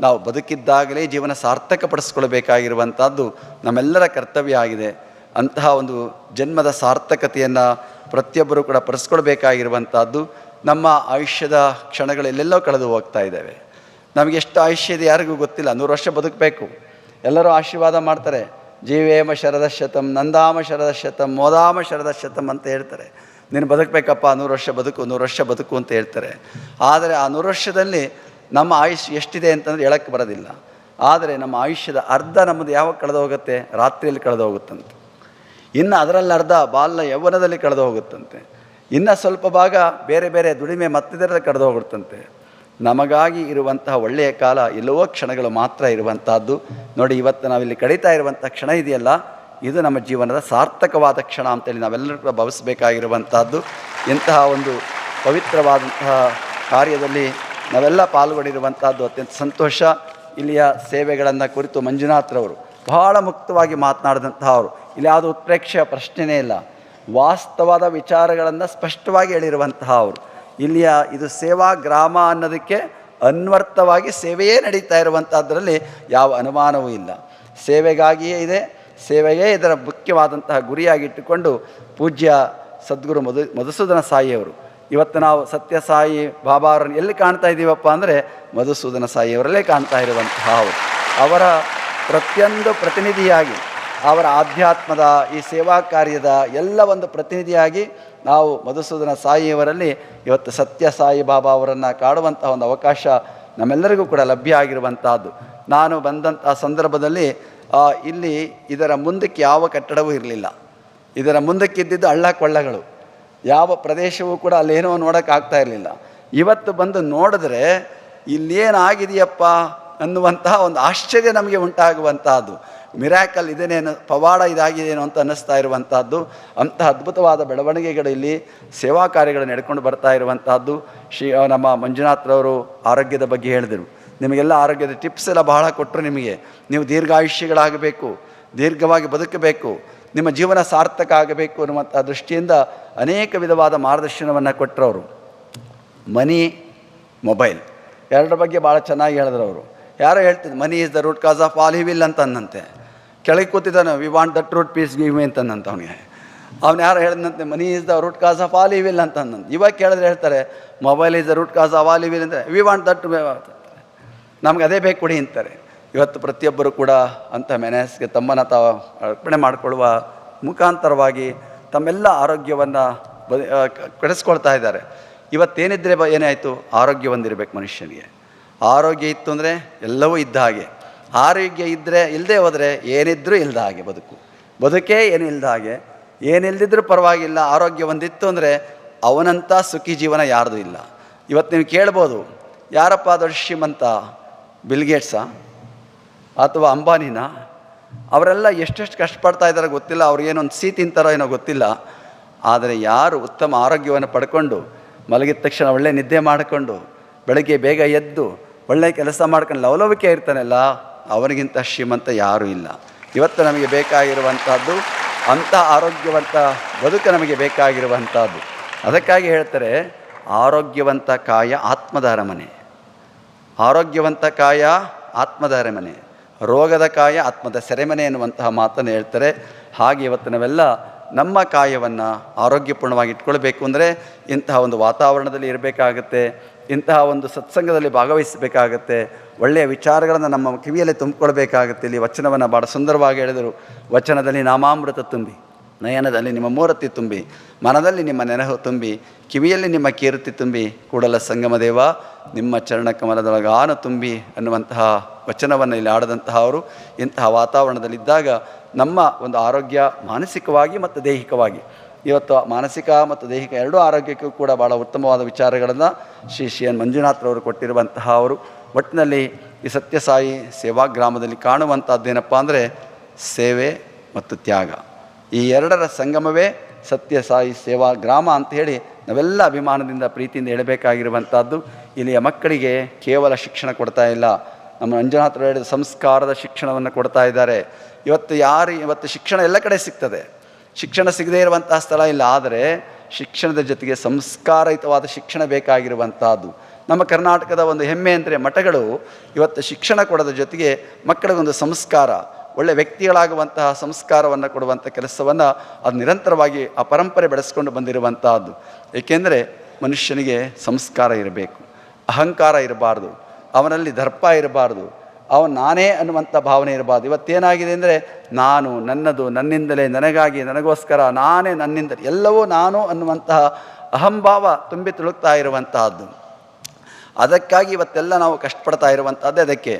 ನಾವು ಬದುಕಿದ್ದಾಗಲೇ ಜೀವನ ಸಾರ್ಥಕಪಡಿಸ್ಕೊಳ್ಬೇಕಾಗಿರುವಂಥದ್ದು ನಮ್ಮೆಲ್ಲರ ಕರ್ತವ್ಯ ಆಗಿದೆ. ಅಂತಹ ಒಂದು ಜನ್ಮದ ಸಾರ್ಥಕತೆಯನ್ನು ಪ್ರತಿಯೊಬ್ಬರೂ ಕೂಡ ಪರಿಸ್ಕೊಳ್ಬೇಕಾಗಿರುವಂಥದ್ದು ನಮ್ಮ ಆಯುಷ್ಯದ ಕ್ಷಣಗಳಲ್ಲೆಲ್ಲೋ ಕಳೆದು ಹೋಗ್ತಾ ಇದ್ದಾವೆ. ನಮಗೆ ಎಷ್ಟು ಆಯುಷ್ಯ ಇದೆ ಯಾರಿಗೂ ಗೊತ್ತಿಲ್ಲ. ನೂರು ವರ್ಷ ಬದುಕಬೇಕು. ಎಲ್ಲರೂ ಆಶೀರ್ವಾದ ಮಾಡ್ತಾರೆ. ಜೀವೇಮ ಶರದ ಶತಂ, ನಂದಾಮ ಶರದ ಶತಂ, ಮೋದಾಮ ಶರದ ಶತಂ ಅಂತ ಹೇಳ್ತಾರೆ. ನೀನು ಬದುಕಬೇಕಪ್ಪ, ನೂರು ವರ್ಷ ಬದುಕು, ನೂರು ವರ್ಷ ಬದುಕು ಅಂತ ಹೇಳ್ತಾರೆ. ಆದರೆ ಆ ನೂರು ವರ್ಷದಲ್ಲಿ ನಮ್ಮ ಆಯುಷ್ ಎಷ್ಟಿದೆ ಅಂತಂದರೆ ಹೇಳಕ್ಕೆ ಬರೋದಿಲ್ಲ. ಆದರೆ ನಮ್ಮ ಆಯುಷ್ಯದ ಅರ್ಧ ನಮ್ಮದು ಯಾವಾಗ ಕಳೆದು ಹೋಗುತ್ತೆ? ರಾತ್ರಿಯಲ್ಲಿ ಕಳೆದು ಹೋಗುತ್ತಂತೆ. ಇನ್ನು ಅದರಲ್ಲಿ ಅರ್ಧ ಬಾಲ್ಯ ಯೌವನದಲ್ಲಿ ಕಳೆದು ಹೋಗುತ್ತಂತೆ. ಇನ್ನು ಸ್ವಲ್ಪ ಭಾಗ ಬೇರೆ ಬೇರೆ ದುಡಿಮೆ ಮತ್ತಿದರಲ್ಲಿ ಕಳೆದು ಹೋಗುತ್ತಂತೆ ನಮಗಾಗಿ ಇರುವಂತಹ ಒಳ್ಳೆಯ ಕಾಲ ಎಲ್ಲವೋ ಕ್ಷಣಗಳು ಮಾತ್ರ ಇರುವಂತಹದ್ದು. ನೋಡಿ, ಇವತ್ತು ನಾವಿಲ್ಲಿ ಕಡಿತಾ ಇರುವಂಥ ಕ್ಷಣ ಇದೆಯಲ್ಲ, ಇದು ನಮ್ಮ ಜೀವನದ ಸಾರ್ಥಕವಾದ ಕ್ಷಣ ಅಂತೇಳಿ ನಾವೆಲ್ಲರೂ ಕೂಡ ಭಾವಿಸಬೇಕಾಗಿರುವಂತಹದ್ದು. ಇಂತಹ ಒಂದು ಪವಿತ್ರವಾದಂತಹ ಕಾರ್ಯದಲ್ಲಿ ನಾವೆಲ್ಲ ಪಾಲ್ಗೊಂಡಿರುವಂತಹದ್ದು ಅತ್ಯಂತ ಸಂತೋಷ. ಇಲ್ಲಿಯ ಸೇವೆಗಳನ್ನು ಕುರಿತು ಮಂಜುನಾಥ್ರವರು ಬಹಳ ಮುಕ್ತವಾಗಿ ಮಾತನಾಡಿದಂತಹ ಅವರು ಇಲ್ಲಿ ಯಾವುದು ಉತ್ಪ್ರೇಕ್ಷೆಯ ಪ್ರಶ್ನೆಯೇ ಇಲ್ಲ. ವಾಸ್ತವದ ವಿಚಾರಗಳನ್ನು ಸ್ಪಷ್ಟವಾಗಿ ಹೇಳಿರುವಂತಹ ಅವರು. ಇಲ್ಲಿಯ ಇದು ಸೇವಾ ಗ್ರಾಮ ಅನ್ನೋದಕ್ಕೆ ಅನ್ವರ್ಥವಾಗಿ ಸೇವೆಯೇ ನಡೀತಾ ಇರುವಂಥದ್ರಲ್ಲಿ ಯಾವ ಅನುಮಾನವೂ ಇಲ್ಲ. ಸೇವೆಗಾಗಿಯೇ ಇದೆ. ಸೇವೆಯೇ ಇದರ ಮುಖ್ಯವಾದಂತಹ ಗುರಿಯಾಗಿಟ್ಟುಕೊಂಡು ಪೂಜ್ಯ ಸದ್ಗುರು ಮಧು, ಮಧುಸೂದನ ಸಾಯಿಯವರು ಇವತ್ತು ನಾವು ಸತ್ಯ ಸಾಯಿ ಬಾಬಾ ಅವರನ್ನು ಎಲ್ಲಿ ಕಾಣ್ತಾ ಇದ್ದೀವಪ್ಪ ಅಂದರೆ ಮಧುಸೂದನ ಸಾಯಿಯವರಲ್ಲೇ ಕಾಣ್ತಾ ಇರುವಂತಹ ಅವರು. ಅವರ ಪ್ರತಿಯೊಂದು ಪ್ರತಿನಿಧಿಯಾಗಿ ಅವರ ಆಧ್ಯಾತ್ಮದ ಈ ಸೇವಾ ಕಾರ್ಯದ ಎಲ್ಲ ಒಂದು ಪ್ರತಿನಿಧಿಯಾಗಿ ನಾವು ಮಧುಸೂದನ ಸಾಯಿಯವರಲ್ಲಿ ಇವತ್ತು ಸತ್ಯ ಸಾಯಿ ಬಾಬಾ ಅವರನ್ನು ಕಾಡುವಂತಹ ಒಂದು ಅವಕಾಶ ನಮ್ಮೆಲ್ಲರಿಗೂ ಕೂಡ ಲಭ್ಯ ಆಗಿರುವಂತಹದ್ದು. ನಾನು ಬಂದಂಥ ಸಂದರ್ಭದಲ್ಲಿ ಇಲ್ಲಿ ಇದರ ಮುಂದಕ್ಕೆ ಯಾವ ಕಟ್ಟಡವೂ ಇರಲಿಲ್ಲ. ಇದರ ಮುಂದಕ್ಕಿದ್ದಿದ್ದು ಹಳ್ಳ ಕೊಳ್ಳಗಳು. ಯಾವ ಪ್ರದೇಶವೂ ಕೂಡ ಅಲ್ಲೇನೋ ನೋಡೋಕ್ಕಾಗ್ತಾ ಇರಲಿಲ್ಲ. ಇವತ್ತು ಬಂದು ನೋಡಿದ್ರೆ ಇಲ್ಲೇನಾಗಿದೆಯಪ್ಪ ಅನ್ನುವಂತಹ ಒಂದು ಆಶ್ಚರ್ಯ ನಮಗೆ ಉಂಟಾಗುವಂತಹದ್ದು. ಮಿರಾಕಲ್ ಇದೇನೇನು ಪವಾಡ ಇದಾಗಿದೇನೋ ಅಂತ ಅನ್ನಿಸ್ತಾ ಇರುವಂತಹದ್ದು ಅಂತಹ ಅದ್ಭುತವಾದ ಬೆಳವಣಿಗೆಗಳು ಇಲ್ಲಿ ಸೇವಾ ಕಾರ್ಯಗಳು ನಡ್ಕೊಂಡು ಬರ್ತಾ ಇರುವಂತಹದ್ದು. ಶ್ರೀ ನಮ್ಮ ಮಂಜುನಾಥ್ರವರು ಆರೋಗ್ಯದ ಬಗ್ಗೆ ಹೇಳಿದರು. ನಿಮಗೆಲ್ಲ ಆರೋಗ್ಯದ ಟಿಪ್ಸ್ ಎಲ್ಲ ಬಹಳ ಕೊಟ್ಟರು ನಿಮಗೆ. ನೀವು ದೀರ್ಘಾಯುಷ್ಯಗಳಾಗಬೇಕು, ದೀರ್ಘವಾಗಿ ಬದುಕಬೇಕು, ನಿಮ್ಮ ಜೀವನ ಸಾರ್ಥಕ ಆಗಬೇಕು ಅನ್ನುವಂಥ ದೃಷ್ಟಿಯಿಂದ ಅನೇಕ ವಿಧವಾದ ಮಾರ್ಗದರ್ಶನವನ್ನು ಕೊಟ್ಟರವರು ಮನಿ, ಮೊಬೈಲ್. ಎರಡರ ಬಗ್ಗೆ ಭಾಳ ಚೆನ್ನಾಗಿ ಹೇಳಿದ್ರು ಅವರು. ಯಾರೋ ಹೇಳ್ತಿದ್ದು money is the root cause of all evil ಅಂತ ಅನ್ನಂತೆ. ಕೆಳಗೆ ಕೂತಿದ್ದಾನೆ we want that root peace give me ಅಂತಂದಂತ ಅವನಿಗೆ. ಅವ್ನು ಯಾರು ಹೇಳಿದಂತೆ money is the root cause of all evil ಅಂತ ಅನ್ನಂತ ಇವಾಗ ಕೇಳಿದ್ರೆ ಹೇಳ್ತಾರೆ mobile is the root cause of all evil ಅಂದರೆ ವಿ ವಾಂಟ್ ದಟ್ ನಮ್ಗೆ ಅದೇ ಬೇಕು ಕೊಡಿ ಅಂತಾರೆ. ಇವತ್ತು ಪ್ರತಿಯೊಬ್ಬರು ಕೂಡ ಅಂಥ ಮೆನೆಸ್ಗೆ ತಮ್ಮನ್ನು ತಾವು ಅರ್ಪಣೆ ಮಾಡಿಕೊಳ್ಳುವ ಮುಖಾಂತರವಾಗಿ ತಮ್ಮೆಲ್ಲ ಆರೋಗ್ಯವನ್ನು ಬದ ಕೆಡಿಸ್ಕೊಳ್ತಾ ಇದ್ದಾರೆ. ಇವತ್ತೇನಿದ್ರೆ ಬ, ಏನಾಯಿತು? ಆರೋಗ್ಯ ಹೊಂದಿರಬೇಕು ಮನುಷ್ಯನಿಗೆ. ಆರೋಗ್ಯ ಇತ್ತು ಅಂದರೆ ಎಲ್ಲವೂ ಇದ್ದ ಹಾಗೆ. ಆರೋಗ್ಯ ಇದ್ದರೆ ಇಲ್ಲದೆ ಹೋದರೆ ಏನಿದ್ದರೂ ಇಲ್ಲದ ಹಾಗೆ ಬದುಕು. ಬದುಕೇ ಏನು ಇಲ್ಲದ ಹಾಗೆ. ಏನಿಲ್ಲದಿದ್ರೂ ಪರವಾಗಿಲ್ಲ, ಆರೋಗ್ಯ ಒಂದಿತ್ತು ಅಂದರೆ ಅವನಂಥ ಸುಖಿ ಜೀವನ ಯಾರ್ದು ಇಲ್ಲ. ಇವತ್ತು ನೀವು ಕೇಳ್ಬೋದು, ಯಾರಪ್ಪ ದೊಡ್ಡ ಶ್ರೀಮಂತ? ಬಿಲ್ಗೇಟ್ಸಾ ಅಥವಾ ಅಂಬಾನಿನ? ಅವರೆಲ್ಲ ಎಷ್ಟೆಷ್ಟು ಕಷ್ಟಪಡ್ತಾ ಇದ್ದಾರೆ ಗೊತ್ತಿಲ್ಲ ಅವ್ರಿಗೇನೊಂದು ಸಿ ತಿಂತಾರೋ ಏನೋ ಗೊತ್ತಿಲ್ಲ. ಆದರೆ ಯಾರು ಉತ್ತಮ ಆರೋಗ್ಯವನ್ನು ಪಡ್ಕೊಂಡು, ಮಲಗಿದ ತಕ್ಷಣ ಒಳ್ಳೆ ನಿದ್ದೆ ಮಾಡಿಕೊಂಡು, ಬೆಳಗ್ಗೆ ಬೇಗ ಎದ್ದು, ಒಳ್ಳೆ ಕೆಲಸ ಮಾಡ್ಕೊಂಡು ಲವಲವಿಕೆ ಇರ್ತಾನಲ್ಲ ಅವನಿಗಿಂತ ಶ್ರೀಮಂತ ಯಾರೂ ಇಲ್ಲ. ಇವತ್ತು ನಮಗೆ ಬೇಕಾಗಿರುವಂಥದ್ದು, ಅಂಥ ಆರೋಗ್ಯವಂತ ಬದುಕು ನಮಗೆ ಬೇಕಾಗಿರುವಂಥದ್ದು. ಅದಕ್ಕಾಗಿ ಹೇಳ್ತಾರೆ, ಆರೋಗ್ಯವಂತ ಕಾಯ ಆತ್ಮದ ಅರಮನೆ ಆರೋಗ್ಯವಂತ ಕಾಯ ಆತ್ಮದ ಅರಮನೆ ರೋಗದ ಕಾಯ ಆತ್ಮದ ಸೆರೆಮನೆ ಎನ್ನುವಂತಹ ಮಾತನ್ನು ಹೇಳ್ತಾರೆ. ಹಾಗೆ ಇವತ್ತು ನಾವೆಲ್ಲ ನಮ್ಮ ಕಾಯವನ್ನು ಆರೋಗ್ಯಪೂರ್ಣವಾಗಿ ಇಟ್ಕೊಳ್ಬೇಕು ಅಂದರೆ ಇಂತಹ ಒಂದು ವಾತಾವರಣದಲ್ಲಿ ಇರಬೇಕಾಗತ್ತೆ. ಇಂತಹ ಒಂದು ಸತ್ಸಂಗದಲ್ಲಿ ಭಾಗವಹಿಸಬೇಕಾಗತ್ತೆ. ಒಳ್ಳೆಯ ವಿಚಾರಗಳನ್ನು ನಮ್ಮ ಕಿವಿಯಲ್ಲಿ ತುಂಬಿಕೊಳ್ಬೇಕಾಗತ್ತೆ ಇಲ್ಲಿ ವಚನವನ್ನು ಭಾಳ ಸುಂದರವಾಗಿ ಹೇಳಿದರು. ವಚನದಲ್ಲಿ ನಾಮಾಮೃತ ತುಂಬಿ, ನಯನದಲ್ಲಿ ನಿಮ್ಮ ಮೂರತಿ ತುಂಬಿ, ಮನದಲ್ಲಿ ನಿಮ್ಮ ನೆನಹು ತುಂಬಿ, ಕಿವಿಯಲ್ಲಿ ನಿಮ್ಮ ಕೀರ್ತಿ ತುಂಬಿ, ಕೂಡಲ ಸಂಗಮದೇವ ನಿಮ್ಮ ಚರಣ ಆನ ತುಂಬಿ ಅನ್ನುವಂತಹ ವಚನವನ್ನು ಇಲ್ಲಿ ಆಡದಂತಹ ಅವರು. ಇಂತಹ ವಾತಾವರಣದಲ್ಲಿದ್ದಾಗ ನಮ್ಮ ಒಂದು ಆರೋಗ್ಯ ಮಾನಸಿಕವಾಗಿ ಮತ್ತು ದೈಹಿಕವಾಗಿ ಇವತ್ತು ಮಾನಸಿಕ ಮತ್ತು ದೈಹಿಕ ಎರಡೂ ಆರೋಗ್ಯಕ್ಕೂ ಕೂಡ ಭಾಳ ಉತ್ತಮವಾದ ವಿಚಾರಗಳನ್ನು ಶ್ರೀ ಶ್ರೀ ಎನ್ ಮಂಜುನಾಥ್ರವರು ಕೊಟ್ಟಿರುವಂತಹ ಅವರು. ಒಟ್ಟಿನಲ್ಲಿ ಈ ಸತ್ಯಸಾಯಿ ಸೇವಾ ಗ್ರಾಮದಲ್ಲಿ ಕಾಣುವಂಥದ್ದೇನಪ್ಪ ಅಂದರೆ ಸೇವೆ ಮತ್ತು ತ್ಯಾಗ. ಈ ಎರಡರ ಸಂಗಮವೇ ಸತ್ಯಸಾಯಿ ಸೇವಾ ಗ್ರಾಮ ಅಂತ ಹೇಳಿ ನಾವೆಲ್ಲ ಅಭಿಮಾನದಿಂದ ಪ್ರೀತಿಯಿಂದ ಹೇಳಬೇಕಾಗಿರುವಂಥದ್ದು ಇಲ್ಲಿಯ ಮಕ್ಕಳಿಗೆ ಕೇವಲ ಶಿಕ್ಷಣ ಕೊಡ್ತಾ ಇಲ್ಲ. ನಮ್ಮ ಮಂಜುನಾಥರು ಹೇಳಿದ ಸಂಸ್ಕಾರದ ಶಿಕ್ಷಣವನ್ನು ಕೊಡ್ತಾ ಇದ್ದಾರೆ. ಇವತ್ತು ಯಾರು ಇವತ್ತು ಶಿಕ್ಷಣ ಎಲ್ಲ ಕಡೆ ಸಿಗ್ತದೆ. ಶಿಕ್ಷಣ ಸಿಗದೇ ಇರುವಂತಹ ಸ್ಥಳ ಇಲ್ಲ, ಆದರೆ ಶಿಕ್ಷಣದ ಜೊತೆಗೆ ಸಂಸ್ಕಾರಯುತವಾದ ಶಿಕ್ಷಣ ಬೇಕಾಗಿರುವಂತಹದ್ದು. ನಮ್ಮ ಕರ್ನಾಟಕದ ಒಂದು ಹೆಮ್ಮೆ ಅಂದರೆ ಮಠಗಳು, ಇವತ್ತು ಶಿಕ್ಷಣ ಕೊಡೋದ ಜೊತೆಗೆ ಮಕ್ಕಳಿಗೊಂದು ಸಂಸ್ಕಾರ, ಒಳ್ಳೆ ವ್ಯಕ್ತಿಗಳಾಗುವಂತಹ ಸಂಸ್ಕಾರವನ್ನು ಕೊಡುವಂಥ ಕೆಲಸವನ್ನು ಅದು ನಿರಂತರವಾಗಿ ಆ ಪರಂಪರೆ ಬೆಳೆಸ್ಕೊಂಡು ಬಂದಿರುವಂತಹದ್ದು. ಏಕೆಂದರೆ ಮನುಷ್ಯನಿಗೆ ಸಂಸ್ಕಾರ ಇರಬೇಕು, ಅಹಂಕಾರ ಇರಬಾರ್ದು, ಅವನಲ್ಲಿ ದರ್ಪ ಇರಬಾರ್ದು ಅವನು ನಾನೇ ಅನ್ನುವಂಥ ಭಾವನೆ ಇರಬಾರ್ದು. ಇವತ್ತೇನಾಗಿದೆ ಅಂದರೆ ನಾನು ನನ್ನದು ನನ್ನಿಂದಲೇ, ನನಗಾಗಿ, ನನಗೋಸ್ಕರ ನಾನೇ ನನ್ನಿಂದ, ಎಲ್ಲವೂ ನಾನು ಅನ್ನುವಂತಹ ಅಹಂಭಾವ ತುಂಬಿ ತುಳುಕ್ತಾ ಇರುವಂತಹದ್ದು. ಅದಕ್ಕಾಗಿ ಇವತ್ತೆಲ್ಲ ನಾವು ಕಷ್ಟಪಡ್ತಾ ಇರುವಂಥದ್ದೇ ಅದಕ್ಕೆ.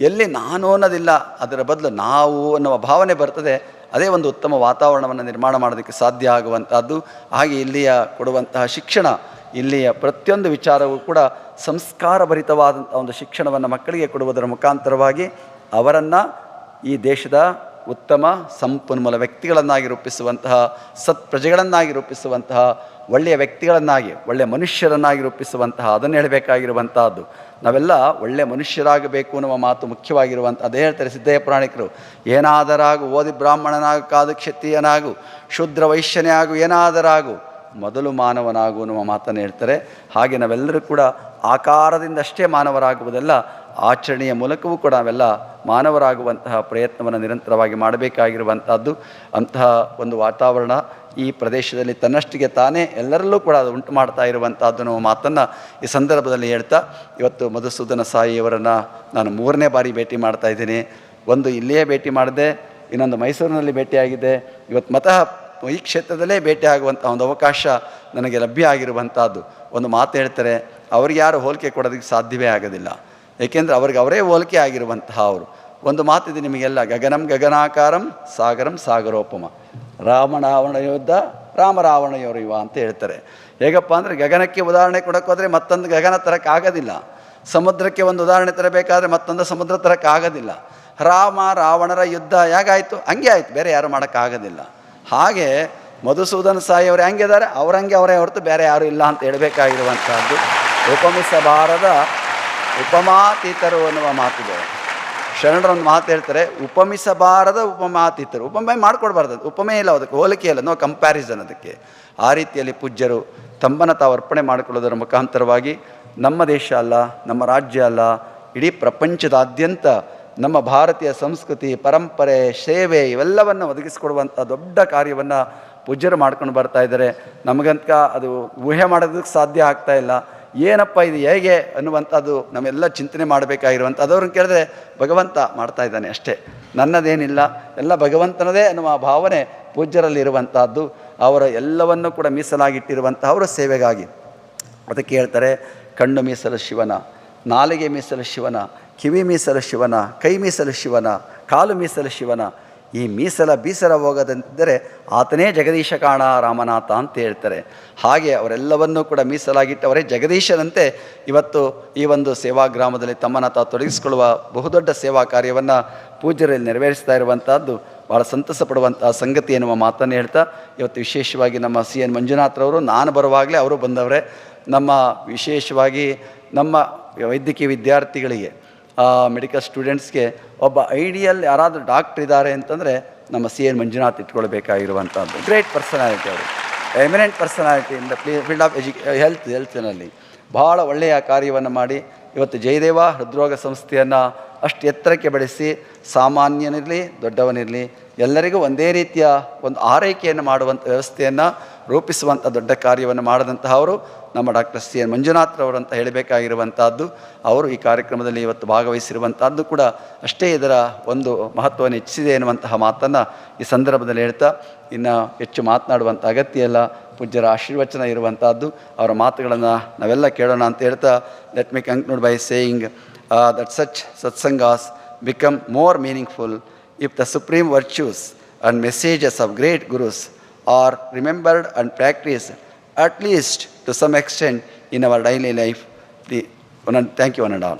ಎಲ್ಲಿ ನಾನು ಅನ್ನೋದಿಲ್ಲ, ಅದರ ಬದಲು ನಾವು ಅನ್ನುವ ಭಾವನೆ ಬರ್ತದೆ, ಅದೇ ಒಂದು ಉತ್ತಮ ವಾತಾವರಣವನ್ನು ನಿರ್ಮಾಣ ಮಾಡೋದಕ್ಕೆ ಸಾಧ್ಯ ಆಗುವಂಥದ್ದು ಹಾಗೆ ಇಲ್ಲಿಯ ಕೊಡುವಂತಹ ಶಿಕ್ಷಣ ಇಲ್ಲಿಯ ಪ್ರತಿಯೊಂದು ವಿಚಾರವೂ ಕೂಡ ಸಂಸ್ಕಾರಭರಿತವಾದಂಥ ಒಂದು ಶಿಕ್ಷಣವನ್ನು ಮಕ್ಕಳಿಗೆ ಕೊಡುವುದರ ಮುಖಾಂತರವಾಗಿ ಅವರನ್ನು ಈ ದೇಶದ ಉತ್ತಮ, ಸಂಪನ್ಮೂಲ ವ್ಯಕ್ತಿಗಳನ್ನಾಗಿ ರೂಪಿಸುವಂತಹ ಸತ್ಪ್ರಜೆಗಳನ್ನಾಗಿ ರೂಪಿಸುವಂತಹ, ಒಳ್ಳೆಯ ವ್ಯಕ್ತಿಗಳನ್ನಾಗಿ, ಒಳ್ಳೆಯ ಮನುಷ್ಯರನ್ನಾಗಿ ರೂಪಿಸುವಂತಹ, ಅದನ್ನು ಹೇಳಬೇಕಾಗಿರುವಂತಹದ್ದು. ನಾವೆಲ್ಲ ಒಳ್ಳೆಯ ಮನುಷ್ಯರಾಗಬೇಕು ಅನ್ನುವ ಮಾತು ಮುಖ್ಯವಾಗಿರುವಂಥ ಅದೇ ಹೇಳ್ತಾರೆ ಸಿದ್ದಯ್ಯ ಪುರಾಣಿಕರು, ಏನಾದರಾಗು ಓದಿ ಬ್ರಾಹ್ಮಣನಾಗು, ಕಾದು ಕ್ಷತ್ರಿಯನಾಗು, ಶೂದ್ರ ವೈಶ್ಯನೇ ಆಗು, ಏನಾದರಾಗು ಮೊದಲು ಮಾನವನಾಗು ನಮ್ಮ ಮಾತನ್ನು ಹೇಳ್ತಾರೆ. ಹಾಗೆ ನಾವೆಲ್ಲರೂ ಕೂಡ ಆಕಾರದಿಂದಷ್ಟೇ ಮಾನವರಾಗುವುದಲ್ಲ, ಆಚರಣೆಯ ಮೂಲಕವೂ ಕೂಡ ನಾವೆಲ್ಲ ಮಾನವರಾಗುವಂತಹ ಪ್ರಯತ್ನವನ್ನು ನಿರಂತರವಾಗಿ ಮಾಡಬೇಕಾಗಿರುವಂಥದ್ದು ಅಂತಹ ಒಂದು ವಾತಾವರಣ ಈ ಪ್ರದೇಶದಲ್ಲಿ ತನ್ನಷ್ಟಿಗೆ ತಾನೇ ಎಲ್ಲರಲ್ಲೂ ಕೂಡ ಅದು ಉಂಟು ಮಾಡ್ತಾ ಇರುವಂಥದ್ದು ನಮ್ಮ ಮಾತನ್ನು ಈ ಸಂದರ್ಭದಲ್ಲಿ ಹೇಳ್ತಾ, ಇವತ್ತು ಮಧುಸೂದನ ಸಾಯಿಯವರನ್ನು ನಾನು ಮೂರನೇ ಬಾರಿ ಭೇಟಿ ಮಾಡ್ತಾ ಇದ್ದೀನಿ. ಒಂದು ಇಲ್ಲಿಯೇ ಭೇಟಿ ಮಾಡಿದೆ, ಇನ್ನೊಂದು ಮೈಸೂರಿನಲ್ಲಿ ಭೇಟಿಯಾಗಿದೆ. ಇವತ್ತು ಮತಃ ಈ ಕ್ಷೇತ್ರದಲ್ಲೇ ಭೇಟಿಯಾಗುವಂಥ ಒಂದು ಅವಕಾಶ ನನಗೆ ಲಭ್ಯ ಆಗಿರುವಂಥದ್ದು ಒಂದು ಮಾತು ಹೇಳ್ತಾರೆ, ಅವ್ರಿಗೆ ಯಾರು ಹೋಲಿಕೆ ಕೊಡೋದಕ್ಕೆ ಸಾಧ್ಯವೇ ಆಗೋದಿಲ್ಲ. ಏಕೆಂದರೆ ಅವ್ರಿಗೆ ಅವರೇ ಹೋಲಿಕೆ ಆಗಿರುವಂತಹ ಅವರು. ಒಂದು ಮಾತಿದೆ ನಿಮಗೆಲ್ಲ, ಗಗನಂ ಗಗನಾಕಾರಂ ಸಾಗರಂ ಸಾಗರೋಪಮ. ರಾಮರಾವಣ ಯುದ್ಧ ರಾಮ ಇವ ಅಂತ ಹೇಳ್ತಾರೆ. ಹೇಗಪ್ಪ ಅಂದರೆ, ಗಗನಕ್ಕೆ ಉದಾಹರಣೆ ಕೊಡೋಕ್ಕೋದ್ರೆ ಮತ್ತೊಂದು ಗಗನ ತರಕ್ಕಾಗೋದಿಲ್ಲ ಸಮುದ್ರಕ್ಕೆ ಒಂದು ಉದಾಹರಣೆ ತರಬೇಕಾದ್ರೆ ಮತ್ತೊಂದು ಸಮುದ್ರ ತರಕ್ಕಾಗೋದಿಲ್ಲ ರಾಮ ರಾವಣರ ಯುದ್ಧ ಹೇಗಾಯಿತು? ಹಂಗೆ ಆಯಿತು, ಬೇರೆ ಯಾರು ಮಾಡೋಕ್ಕಾಗೋದಿಲ್ಲ. ಹಾಗೆ ಮಧುಸೂದನ ಸಾಯಿ ಅವರು ಹೆಂಗಿದ್ದಾರೆ ಅವ್ರಂಗೆ ಅವರೇ ಹೊರತು ಬೇರೆ ಯಾರು ಇಲ್ಲ ಅಂತ ಹೇಳಬೇಕಾಗಿರುವಂಥದ್ದು. ಉಪಮಿಸಬಾರದ ಉಪಮಾತೀತರು ಅನ್ನುವ ಮಾತಿದೆ. ಶರಣರು ಒಂದು ಮಾತು ಹೇಳ್ತಾರೆ ಉಪಮಿಸಬಾರದ ಉಪಮಾತೀತರು. ಉಪಮೆ ಮಾಡ್ಕೊಡ್ಬಾರ್ದು ಉಪಮೆ ಇಲ್ಲ ಅದಕ್ಕೆ, ಹೋಲಿಕೆ ಇಲ್ಲ ನೋ ಕಂಪ್ಯಾರಿಸನ್ ಅದಕ್ಕೆ. ಆ ರೀತಿಯಲ್ಲಿ ಪೂಜ್ಯರು ತಮ್ಮನ್ನು ತಾವು ಅರ್ಪಣೆ ಮಾಡಿಕೊಳ್ಳೋದರ ಮುಖಾಂತರವಾಗಿ ನಮ್ಮ ದೇಶ ಅಲ್ಲ, ನಮ್ಮ ರಾಜ್ಯ ಅಲ್ಲ, ಇಡೀ ಪ್ರಪಂಚದಾದ್ಯಂತ ನಮ್ಮ ಭಾರತೀಯ ಸಂಸ್ಕೃತಿ, ಪರಂಪರೆ, ಸೇವೆ ಇವೆಲ್ಲವನ್ನು ಒದಗಿಸಿಕೊಡುವಂಥ ದೊಡ್ಡ ಕಾರ್ಯವನ್ನು ಪೂಜ್ಯರು ಮಾಡ್ಕೊಂಡು ಬರ್ತಾ ಇದ್ದಾರೆ. ನಮಗಂತ ಅದು ಊಹೆ ಮಾಡೋದಕ್ಕೆ ಸಾಧ್ಯ ಆಗ್ತಾ ಇಲ್ಲ. ಏನಪ್ಪ ಇದು ಹೇಗೆ ಅನ್ನುವಂಥದ್ದು ನಮ್ಮೆಲ್ಲ ಚಿಂತನೆ ಮಾಡಬೇಕಾಗಿರುವಂಥ ಅದವ್ರನ್ನ ಕೇಳಿದ್ರೆ ಭಗವಂತ ಮಾಡ್ತಾ ಇದ್ದಾನೆ ಅಷ್ಟೇ. ನನ್ನದೇನಿಲ್ಲ, ಎಲ್ಲ ಭಗವಂತನದೇ ಅನ್ನುವ ಭಾವನೆ ಪೂಜ್ಯರಲ್ಲಿ ಇರುವಂಥದ್ದು ಅವರ ಎಲ್ಲವನ್ನು ಕೂಡ ಮೀಸಲಾಗಿಟ್ಟಿರುವಂಥ ಅವರ ಸೇವೆಗಾಗಿ. ಅದಕ್ಕೆ ಹೇಳ್ತಾರೆ, ಕಣ್ಣು ಮೀಸಲು ಶಿವನ ನಾಲಿಗೆ ಮೀಸಲು ಶಿವನ, ಕಿವಿ ಮೀಸಲು ಶಿವನ, ಕೈ ಮೀಸಲು ಶಿವನ, ಕಾಲು ಮೀಸಲು ಶಿವನ, ಈ ಮೀಸಲ ಬೀಸಲ ಹೋಗದಂತಿದ್ದರೆ ಆತನೇ ಜಗದೀಶ ಕಾಣ ರಾಮನಾಥ ಅಂತ ಹೇಳ್ತಾರೆ. ಹಾಗೆ ಅವರೆಲ್ಲವನ್ನೂ ಕೂಡ ಮೀಸಲಾಗಿಟ್ಟವರೇ ಜಗದೀಶನಂತೆ. ಇವತ್ತು ಈ ಒಂದು ಸೇವಾ ಗ್ರಾಮದಲ್ಲಿ ತಮ್ಮನ ತಾವು ತೊಡಗಿಸಿಕೊಳ್ಳುವ ಬಹುದೊಡ್ಡ ಸೇವಾ ಕಾರ್ಯವನ್ನು ಪೂಜ್ಯರಲ್ಲಿ ನೆರವೇರಿಸ್ತಾ ಇರುವಂಥದ್ದು ಭಾಳ ಸಂತಸ ಪಡುವಂಥ ಸಂಗತಿ ಎನ್ನುವ ಮಾತನ್ನು ಹೇಳ್ತಾ, ಇವತ್ತು ವಿಶೇಷವಾಗಿ ನಮ್ಮ ಸಿ ಎನ್ ಮಂಜುನಾಥ್ರವರು, ನಾನು ಬರುವಾಗಲೇ ಅವರು ಬಂದವರೇ, ನಮ್ಮ ವಿಶೇಷವಾಗಿ ನಮ್ಮ ವೈದ್ಯಕೀಯ ವಿದ್ಯಾರ್ಥಿಗಳಿಗೆ ಮೆಡಿಕಲ್ ಸ್ಟೂಡೆಂಟ್ಸ್ಗೆ ಒಬ್ಬ ಐಡಿಯಲ್ ಯಾರಾದರೂ ಡಾಕ್ಟ್ರ್ ಇದ್ದಾರೆ ಅಂತಂದರೆ ನಮ್ಮ ಸಿ ಎನ್ ಮಂಜುನಾಥ್ ಇಟ್ಕೊಳ್ಬೇಕಾಗಿರುವಂಥದ್ದು. ಗ್ರೇಟ್ ಪರ್ಸನಾಲಿಟಿ ಅವರು. Eminent personality in the field of edu health ಹೆಲ್ತ್ನಲ್ಲಿ ಭಾಳ ಒಳ್ಳೆಯ ಕಾರ್ಯವನ್ನು ಮಾಡಿ ಇವತ್ತು ಜಯದೇವ ಹೃದ್ರೋಗ ಸಂಸ್ಥೆಯನ್ನು ಅಷ್ಟು ಎತ್ತರಕ್ಕೆ ಬೆಳೆಸಿ ಸಾಮಾನ್ಯನಿರಲಿ ದೊಡ್ಡವನಿರಲಿ ಎಲ್ಲರಿಗೂ ಒಂದೇ ರೀತಿಯ ಒಂದು ಆರೈಕೆಯನ್ನು ಮಾಡುವಂಥ ವ್ಯವಸ್ಥೆಯನ್ನು ರೂಪಿಸುವಂಥ ದೊಡ್ಡ ಕಾರ್ಯವನ್ನು ಮಾಡಿದಂತಹ ಅವರು ನಮ್ಮ ಡಾಕ್ಟರ್ ಸಿ ಎನ್ ಅಂತ ಹೇಳಬೇಕಾಗಿರುವಂಥದ್ದು. ಅವರು ಈ ಕಾರ್ಯಕ್ರಮದಲ್ಲಿ ಇವತ್ತು ಭಾಗವಹಿಸಿರುವಂಥದ್ದು ಕೂಡ ಅಷ್ಟೇ ಇದರ ಒಂದು ಮಹತ್ವವನ್ನು ಹೆಚ್ಚಿಸಿದೆ ಎನ್ನುವಂತಹ ಮಾತನ್ನು ಈ ಸಂದರ್ಭದಲ್ಲಿ ಹೇಳ್ತಾ, ಇನ್ನು ಹೆಚ್ಚು ಮಾತನಾಡುವಂಥ ಅಗತ್ಯ ಇಲ್ಲ ಪೂಜ್ಯರ ಆಶೀರ್ವಚನ ಇರುವಂಥದ್ದು. ಅವರ ಮಾತುಗಳನ್ನು ನಾವೆಲ್ಲ ಕೇಳೋಣ ಅಂತ ಹೇಳ್ತಾ let me conclude by saying that such satsangs become more meaningful if the supreme virtues and messages of great gurus are remembered and practiced at least to some extent in our daily life. The, thank you one and all.